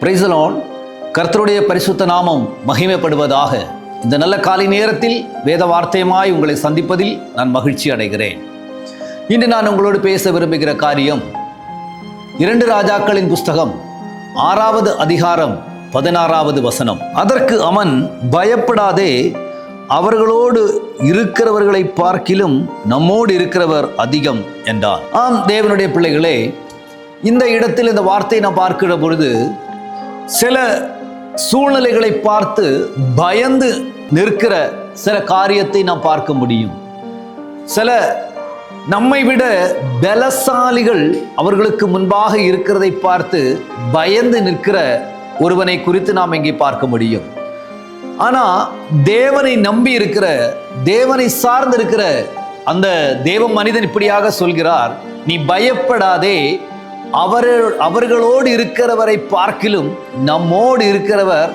பிரைசலோன் கர்த்தருடைய பரிசுத்த நாமம் மகிமைப்படுவதாக. இந்த நல்ல காலை நேரத்தில் வேத வார்த்தையுமாய் உங்களை சந்திப்பதில் நான் மகிழ்ச்சி அடைகிறேன். இன்று நான் உங்களோடு பேச விரும்புகிற காரியம் இரண்டு ராஜாக்களின் புஸ்தகம் ஆறாவது அதிகாரம் பதினாறாவது வசனம். அதற்கு அவன் பயப்படாதே அவர்களோடு இருக்கிறவர்களை பார்க்கிலும் நம்மோடு இருக்கிறவர் அதிகம் என்றார். ஆம் தேவனுடைய பிள்ளைகளே இந்த இடத்தில் இந்த வார்த்தையை நான் பார்க்கிற பொழுது சில சூழ்நிலைகளை பார்த்து பயந்து நிற்கிற சில காரியத்தை நாம் பார்க்க முடியும். சில நம்மை விட பலசாலிகள் அவர்களுக்கு முன்பாக இருக்கிறதை பார்த்து பயந்து நிற்கிற ஒருவனை குறித்து நாம் இங்கே பார்க்க முடியும். ஆனா தேவனை நம்பி இருக்கிற தேவனை சார்ந்து இருக்கிற அந்த தேவ மனிதன் இப்படியாக சொல்கிறார் நீ பயப்படாதே அவர் அவர்களோடு இருக்கிறவரை பார்க்கிலும் நம்மோடு இருக்கிறவர்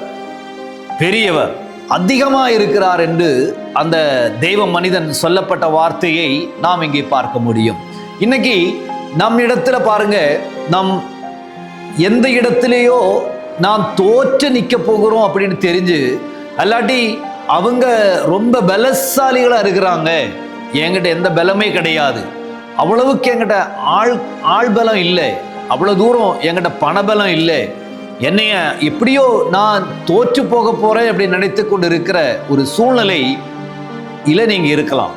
பெரியவர் அதிகமாக இருக்கிறார் என்று அந்த தெய்வ மனிதன் சொல்லப்பட்ட வார்த்தையை நாம் இங்கே பார்க்க முடியும். இன்னைக்கு நம் இடத்துல பாருங்க நம் எந்த இடத்துலையோ நாம் தோற்று நிற்க போகிறோம் அப்படின்னு தெரிஞ்சு அல்லாட்டி அவங்க ரொம்ப பலசாலிகளாக இருக்கிறாங்க. என்கிட்ட எந்த பலமே கிடையாது. அவ்வளவுக்கு என்கிட்ட ஆள் ஆள் பலம் இல்லை. அவ்வளோ தூரம் என்கிட்ட பணபலம் இல்லை. என்னைய எப்படியோ நான் தோற்று போக போகிறேன் அப்படின்னு நினைத்து கொண்டு இருக்கிற ஒரு சூழ்நிலை இல்லை நீங்கள் இருக்கலாம்.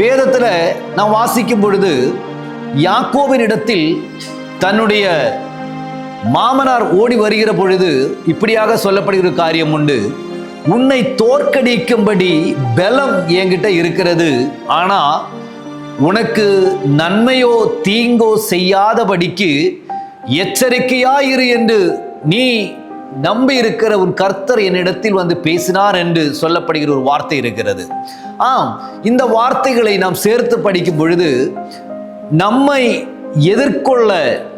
வேதத்தில் நான் வாசிக்கும் பொழுது யாக்கோவின் இடத்தில் தன்னுடைய மாமனார் ஓடி வருகிற பொழுது இப்படியாக சொல்லப்படுகிற காரியம் உண்டு. உன்னை தோற்கடிக்கும்படி பலம் என்கிட்ட இருக்கிறது. ஆனா உனக்கு நன்மையோ தீங்கோ செய்யாதபடிக்கு எச்சரிக்கையாயிரு என்று நீ நம்பி இருக்கிற உன் கர்த்தர் என்னிடத்தில் வந்து பேசினார் என்று சொல்லப்படுகிற ஒரு வார்த்தை இருக்கிறது. ஆம் இந்த வார்த்தைகளை நாம் சேர்த்து படிக்கும் பொழுது நம்மை எதிர்கொள்ள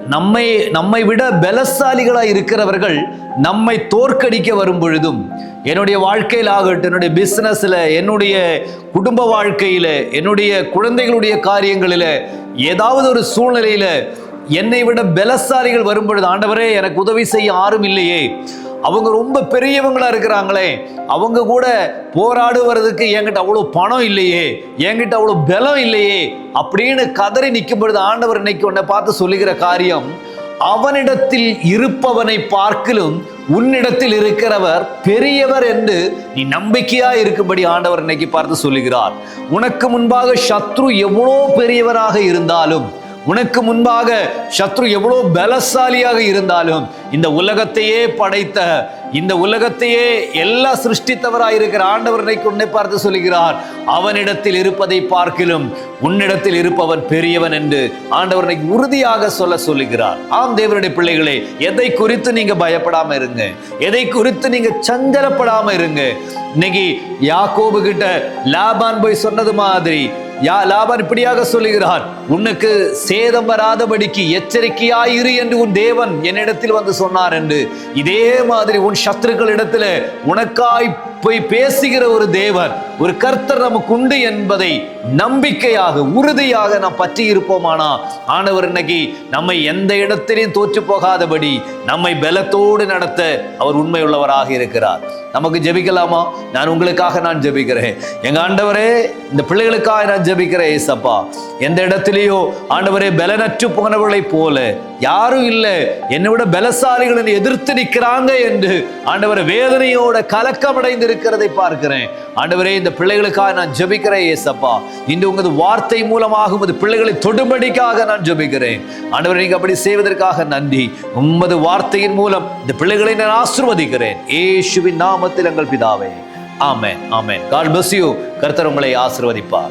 நம்மை நம்மை விட பலசாலிகளாக இருக்கிறவர்கள் நம்மை தோற்கடிக்க வரும் பொழுதும் என்னுடைய வாழ்க்கையில் ஆகட்டும் என்னுடைய பிஸ்னஸில் என்னுடைய குடும்ப வாழ்க்கையில் என்னுடைய குழந்தைகளுடைய காரியங்களில் ஏதாவது ஒரு சூழ்நிலையில் என்னை விட பலசாலிகள் வரும் பொழுது ஆண்டவரே எனக்கு உதவி செய்ய யாரும் இல்லையே. அவங்க ரொம்ப பெரியவங்களா இருக்கிறாங்களே அவங்க கூட போராடுவதுக்கு என்கிட்ட அவ்வளோ பணம் இல்லையே என்கிட்ட அவ்வளோ பலம் இல்லையே அப்படின்னு கதறி நிற்கும் பொழுது ஆண்டவர் இன்னைக்கு உன்னை பார்த்து சொல்லுகிற காரியம் அவனிடத்தில் இருப்பவனை பார்க்கலும் உன்னிடத்தில் இருக்கிறவர் பெரியவர் என்று நீ நம்பிக்கையா இருக்கும்படி ஆண்டவர் இன்னைக்கு பார்த்து சொல்லுகிறார். உனக்கு முன்பாக சத்ரு எவ்வளோ பெரியவராக இருந்தாலும் உனக்கு முன்பாக சத்ரு எவ்வளோ பலசாலியாக இருந்தாலும் இந்த உலகத்தையே படைத்த இந்த உலகத்தையே எல்லா சிருஷ்டித்தவராய் இருக்கிற ஆண்டவர் உன்னை பார்த்து சொல்லுகிறார் அவனிடத்தில் இருப்பதை பார்க்கிலும் உன்னிடத்தில் இருப்பவன் பெரியவன் என்று ஆண்டவர் உறுதியாக சொல்ல சொல்லுகிறார். ஆம் தேவனுடைய பிள்ளைகளே எதை குறித்து நீங்க பயப்படாம இருங்க. எதை குறித்து நீங்க சஞ்சலப்படாம இருங்க. இன்னைக்கு யாக்கோபு கிட்ட லாபான் போய் சொன்னது மாதிரி யா லாபான் இப்படியாக சொல்லுகிறார் உனக்கு சேதம் வராதபடிக்கு எச்சரிக்கையாயிரு என்று உன் தேவன் என்னிடத்தில் வந்து சொன்னார் என்று. இதே மாதிரி உன் சத்துருக்கள் இடத்துல உனக்காய் போய் பேசுகிற ஒரு தேவர் ஒரு கர்த்தர் நமக்கு உண்டு என்பதை நம்பிக்கையாக உறுதியாக நாம் பற்றி இருப்போமானா? ஆண்டவர் இன்னைக்கு நம்மை எந்த இடத்திலையும் தோற்று போகாதபடி நம்மை பலத்தோடு நடத்த அவர் உண்மை உள்ளவராக இருக்கிறார். நமக்கு ஜெபிக்கலாமா? நான் உங்களுக்காக நான் ஜெபிக்கிறேன். எங்க ஆண்டவரே இந்த பிள்ளைகளுக்காக நான் ஜெபிக்கிறேன் ஏசப்பா. எந்த இடத்திலேயோ ஆண்டவரே பலனற்று போனவர்களைப் போல யாரும் இல்லை. என்னை விட பலசாலிகள் எதிர்த்து நிற்கிறாங்க என்று ஆண்டவர் வேதனையோட கலக்கமடைந்து இருக்கிறதை பார்க்கிறேன். ஆண்டவரே இந்த பிள்ளைகளுக்காக நான் ஜபிக்கிறேன் ஏசப்பா. இன்று உங்களது வார்த்தை மூலமாக உமது பிள்ளைகளை தொடும்படிக்காக நான் ஜபிக்கிறேன். ஆண்டவர் நீங்க அப்படி செய்வதற்காக நன்றி. உமது வார்த்தையின் மூலம் இந்த பிள்ளைகளை நான் ஆசிர்வதிக்கிறேன். ஏசுவின் நாமத்தில் எங்கள் பிதாவே. ஆமென் ஆமென். God bless you. கர்த்தர் உங்களை ஆசிர்வதிப்பார்.